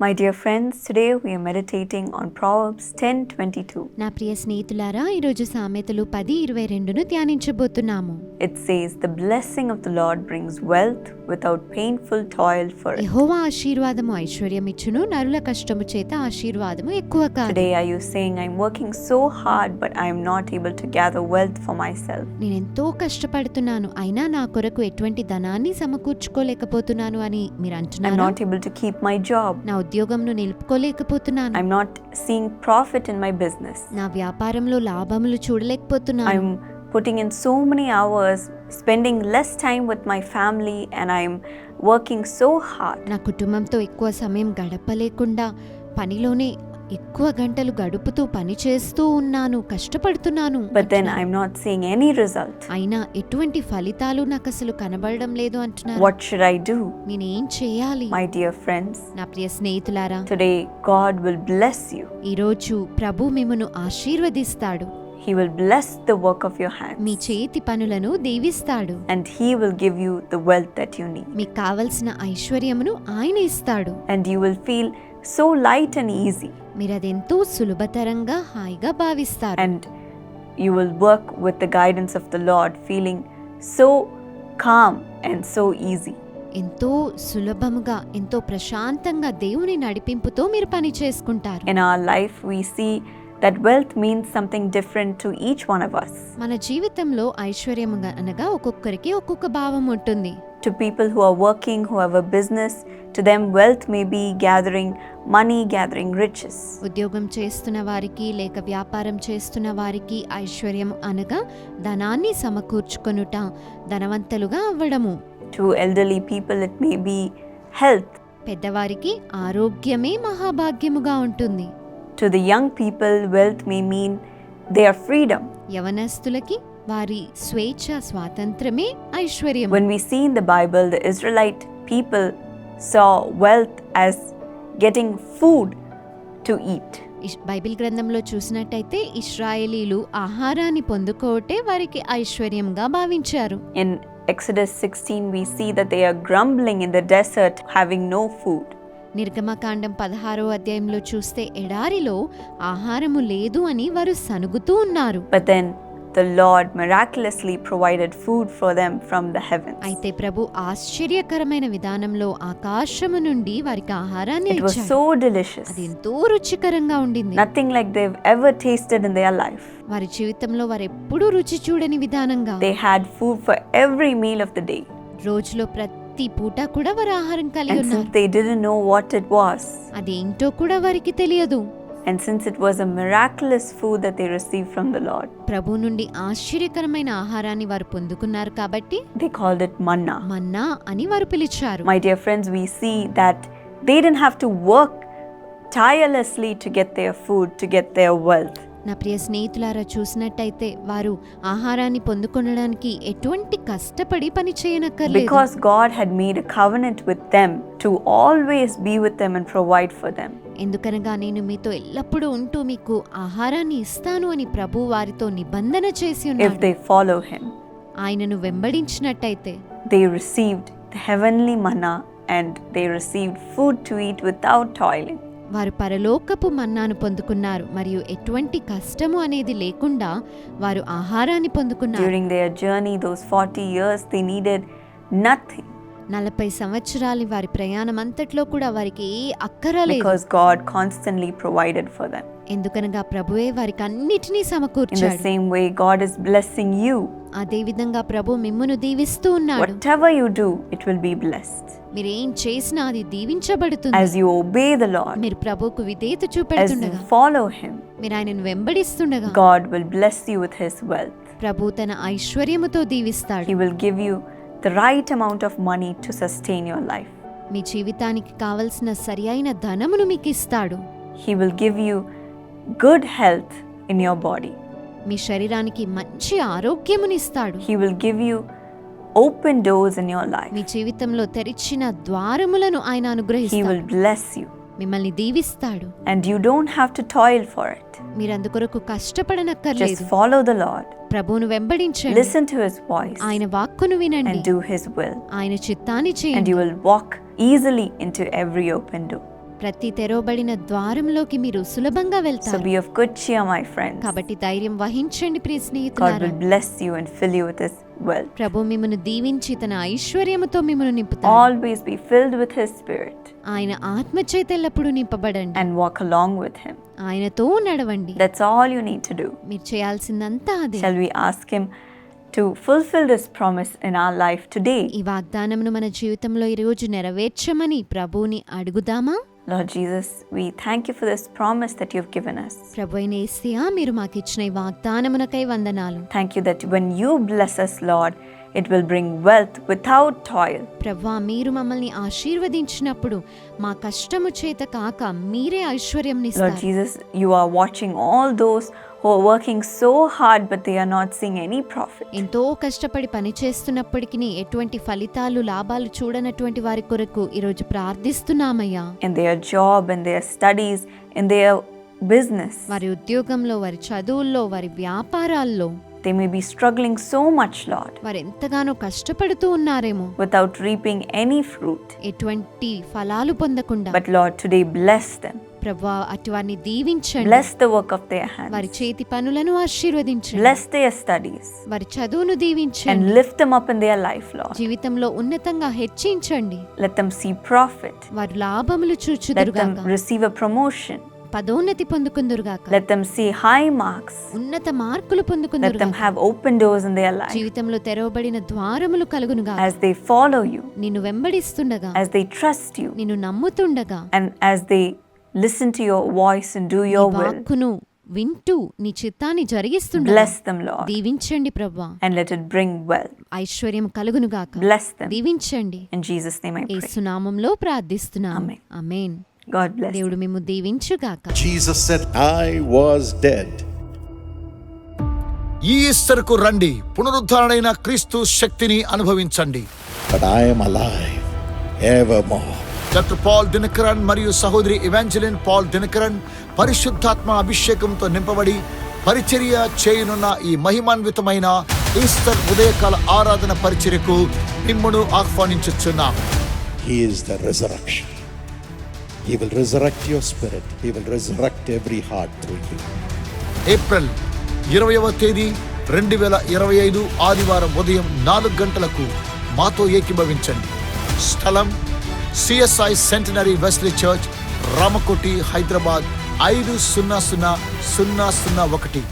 My dear friends, today we are meditating on Proverbs 10:22. నా ప్రియ స్నేహితులారా ఈరోజు సామెతలు పది ఇరవై రెండును ధ్యానించబోతున్నాము It says, "The blessing of the Lord brings wealth without painful toil for it." యెహోవా ఆశీర్వాదము ఐశ్వర్యమిచ్చును నరుల కష్టము చేత ఆశీర్వాదము ఎక్కువ కాదు Today are you saying, "I'm working so hard but I am not able to gather wealth for myself." నేనెంతో కష్టపడుతున్నాను అయినా నా కొరకు ఎటువంటి ధనాన్ని సమకూర్చుకోలేకపోతున్నాను అని మీరు అంటున్నారా not able to keep my job. నా ఉద్యోగంను నిలుపుకోలేకపోతున్నాను. I'm not seeing profit in my business నా వ్యాపారంలో లాభములు చూడలేకపోతున్నాను. I'm putting in so many hours spending less time with my family and I I'm working so hard నా కుటుంబంతో ఎక్కువ సమయం గడపలేకుండా పనిలోనే ఎక్కువ గంటలు గడుపుతూ పని చేస్తూ ఉన్నాను కష్టపడుతున్నాను but then I not seeing any result అయినా ఎటువంటి ఫలితాలు నాకు అసలు కనబడడం లేదు అంటున్నారు వాట్ షుడ్ ఐ డు నేను చేయాలి మై డియర్ ఫ్రెండ్స్ నా ప్రియ స్నేహితులారా today God will bless you ఈ రోజు ప్రభు మిమ్మును ఆశీర్వదిస్తాడు He will bless the work of your hands. మీ చేతి పనులను దీవిస్తాడు. And he will give you the wealth that you need. మీకు కావాల్సిన ఐశ్వర్యమును ఆయన ఇస్తాడు. And you will feel so light and easy, మీరు అదెంతో సులభతరంగా హాయిగా భావిస్తారు and you will work with the guidance of the Lord, feeling so calm and so easy. ఎంతో సులభముగా ఎంతో ప్రశాంతంగా దేవుని నడిపింపుతో మీరు పని చేసుకుంటారు In our life, we see that wealth means something different to each one of us. మన జీవితంలో ఐశ్వర్యం అనగా ఒక్కొక్కరికి ఒక్కొక్క భావం ఉంటుంది To people who are working, who have a business, to them, wealth may be gathering money, gathering riches. ఉద్యోగం చేస్తున్న వారికి లేక వ్యాపారం చేస్తున్న వారికి ఐశ్వర్యం అనగా ధనాన్ని సమకూర్చుకొనుట ధనవంతులుగా అవ్వడము To elderly people, it may be health. పెద్దవారికి ఆరోగ్యమే మహాభాగ్యముగా ఉంటుంది To the young people, wealth may mean their freedom. యవనస్తులకి వారి స్వేచ్ఛ స్వాతంత్రమే ఐశ్వర్యం When we see in the Bible, the Israelite people saw wealth as getting food to eat. Bible గ్రంథంలో చూసినట్టయితే ఇస్రాయేలీలు ఆహారాన్ని పొందుకోవటే వారికి ఐశ్వర్యంగా భావించారు. In Exodus 16 we see that they are grumbling in the desert having no food నిర్గమకాండం 16వ అధ్యాయంలో చూస్తే ఎడారిలో ఆహారము లేదు అని వారు సణుగుతూ ఉన్నారు. But then the Lord miraculously provided food for them from the heavens. అయితే ప్రభు ఆశ్చర్యకరమైన విధానంలో ఆకాశము నుండి వారికి ఆహారాన్ని It was ఇచ్చాడు so delicious. అది ఎంతో రుచికరంగా ఉండింది Nothing like they've ever tasted in their life. వారి జీవితంలో వారు ఎప్పుడూ రుచి చూడని విధానంగా They had food for every meal of the day. రోజులో ప్రతి పూట కూడా వారు ఆహారం కలిగి ఉన్నారు they didn't know what it was, అదేంటో కూడా వారికి తెలియదు and since it was a miraculous food that they receive from the Lord ప్రభు నుండి ఆశ్చర్యకరమైన ఆహారాన్ని వారు పొందుకున్నారు కాబట్టి దే కాల్డ్ ఇట్ మన్నా మన్నా అని వారు పిలిచారు. My dear friends we see that they did have to work tirelessly to get their food to get their wealth నా ప్రియ స్నేహితులారా చూసినట్టయితే వారు ఆహారాన్ని పొందుకొనడానికి ఎటువంటి కష్టపడి పని చేయనక్కర్లేదు. Because God had made a covenant with them to always be with them and provide for them ఎందుకనగా నేను మీతో ఎల్లప్పుడూ ఉంటూ మీకు ఆహారాన్ని ఇస్తాను అని ప్రభు వారితో నిబంధన చేసి ఉన్నాడు. ఇఫ్ దే ఫాలో హిమ్ ఆయనను వెంబడించినట్టయితే. They received heavenly manna and they received food to eat without toil వారు పరలోకపు మన్నాను పొందుకున్నారు మరియు ఎటువంటి కష్టము అనేది లేకుండా వారు ఆహారాన్ని పొందుకున్నారు. During their journey those 40 years they needed nothing నలభై సంవత్సరాలు వారి ప్రయాణం అంతట్లో కూడా వారికి అక్కరలేదు ఎందుకనగా ప్రభువే వారికి అన్నిటినీ సమకూర్చాడు. Same way God is blessing you అదే విధంగా ప్రభు మిమ్మును దీవిస్తూ ఉన్నాడు. Whatever it will be blessed మీరు ఏం చేసినా అది దీవించబడుతుంది. యాజ్ యు మీరు ప్రభువుకు విధేయత చూపెడుతుండగా ఫాలో హిమ్ మీరు ఆయనను వెంబడిస్తుండగా God will bless you with his ప్రభు తన ఐశ్వర్యముతో దీవిస్తాడు. Give you right amount of money to sustain your life మీ జీవితానికి కావాల్సిన సరి అయిన ధనమును మీకు ఇస్తాడు. He will give you good health in your body మీ శరీరానికి మంచి ఆరోగ్యమును ఇస్తాడు. He will give you open doors in your life మీ జీవితంలో తెరిచిన ద్వారములను ఆయన అనుగ్రహిస్తాడు హీ విల్ బ్లెస్ యు మిమ్మల్ని దీవిస్తాడు And you don't have to toil for it. మీరు అందుకొరకు Just కష్టపడనక్కర్లేదు follow the Lord, ప్రభువును వెంబడించండి listen to His voice, ఆయన వాక్కును వినండి and do His will. ఆయన చిత్తాన్ని And చేయండి you will walk easily into every open door. ప్రతి తెరవబడిన ద్వారంలోకి మీరు సులభంగా So వెళ్తారు be of good cheer, my friends. కాబట్టి ధైర్యం వహించండి ప్రియ God స్నేహితులారా will bless you and fill you with His wealth. ప్రభు మిమ్మను దీవించి తన ఐశ్వర్యముతో మిమ్మను నింపుతాడు Always be filled with His Spirit ఆయన ఆత్మ చేత ఎల్లప్పుడూ నింపబడండి and walk along with Him. ఆయనతో నడవండి That's all you need to do. మీరు చేయాల్సిందంతా అదే Shall we ask Him to fulfill this promise in our life today? ఈ వాగ్దానమును మన జీవితంలో ఈరోజు నెరవేర్చమని ప్రభువుని అడుగుదామా Lord Jesus, we thank you for this promise that you've given us. ప్రభు అయిన ఏసయా మీరు మాకు ఇచ్చిన ఈ వాగ్దానమునకై వందనాలు Thank you that when you bless us, Lord, it will bring wealth without toil ప్రభా మీరు మమ్మల్ని ఆశీర్వదించినప్పుడు మా కష్టము చేత కాక మీరే ఐశ్వర్యం Jesus you are watching all those who working so hard but they are not seeing any profit ఎంతో కష్టపడి పని చేస్తున్నప్పటికీ ఎటువంటి ఫలితాలు లాభాలు చూడనటువంటి వారి కొరకు ఈ రోజు ప్రార్థిస్తున్నామయ్యా. In their job in their studies in their business వారి ఉద్యోగంలో వారి చదువుల్లో వారి వ్యాపారాల్లో. They may be struggling so much, Lord, వారు ఎంతగానో కష్టపడుతూ ఉన్నారేమో without reaping any fruit. ఎటువంటి ఫలాలు పొందకుండా But Lord, today bless them. ప్రభా అటు వారిని దీవించండి Bless the work of their వారి hands. చేతి పనులను ఆశీర్వదించండి Bless their studies వారి చదువును and దీవించండి lift them up in their life, Lord. జీవితంలో ఉన్నతంగా హెచ్చించండి Let them see profit. వారు లాభములు Let చూచుదురుగాక them receive a promotion. పదోన్నతి పొందుకుందరుగా let them see high marks ఉన్నత మార్కులు పొందుకుందురు let them have open doors in their life జీవితంలో తెరవబడిన ద్వారములు కలుగునుగా యాస్ దే ఫాలో యు నిన్ను వెంబడిస్తుండగా. యాస్ దే ట్రస్ట్ యు నిన్ను నమ్ముతుండగా. And as they listen to your voice and do your will వాక్కును వింటూ నీ చిత్తాన్ని జరిగిస్తుండ బ్లెస్ దెం లార్డ్ దీవించండి ప్రభువా and let it bring wealth ఐశ్వర్యం కలుగును గాక బ్లెస్ దెం దీవించండి. In Jesus name I pray యేసు నామములో ప్రార్థిస్తున్నాము ఆమేన్ God bless. దేవుడు మేము దీవించుగాక Jesus said, I was dead. ఈ ఈస్టర్కు రండి పునరుద్ధరణైన క్రీస్తు శక్తిని అనుభవించండి but I am alive evermore. Doctor Paul Dinakaran మరియు సహోదరి ఇవాంజలిన్ పాల్ దినకరన్ పరిశుద్ధాత్మ అభిషేకంతో నింపబడి పరిచర్య చేయనున్న ఈ మహిమాన్వితమైన ఈస్టర్ ఉదయకాల ఆరాధన పరిచర్యకు మిమ్మును ఆహ్వానించుచున్నాం He is the resurrection. He will resurrect your spirit. He will resurrect every heart through you. April ఇరవయవ తేదీ రెండు వేల ఇరవై ఐదు ఆదివారం ఉదయం నాలుగు గంటలకు మాతో ఏకీభవించండి స్థలం CSI centenary Wesley church Ramkoti Hyderabad ఐదు సున్నా సున్నా సున్నా సున్నా ఒకటి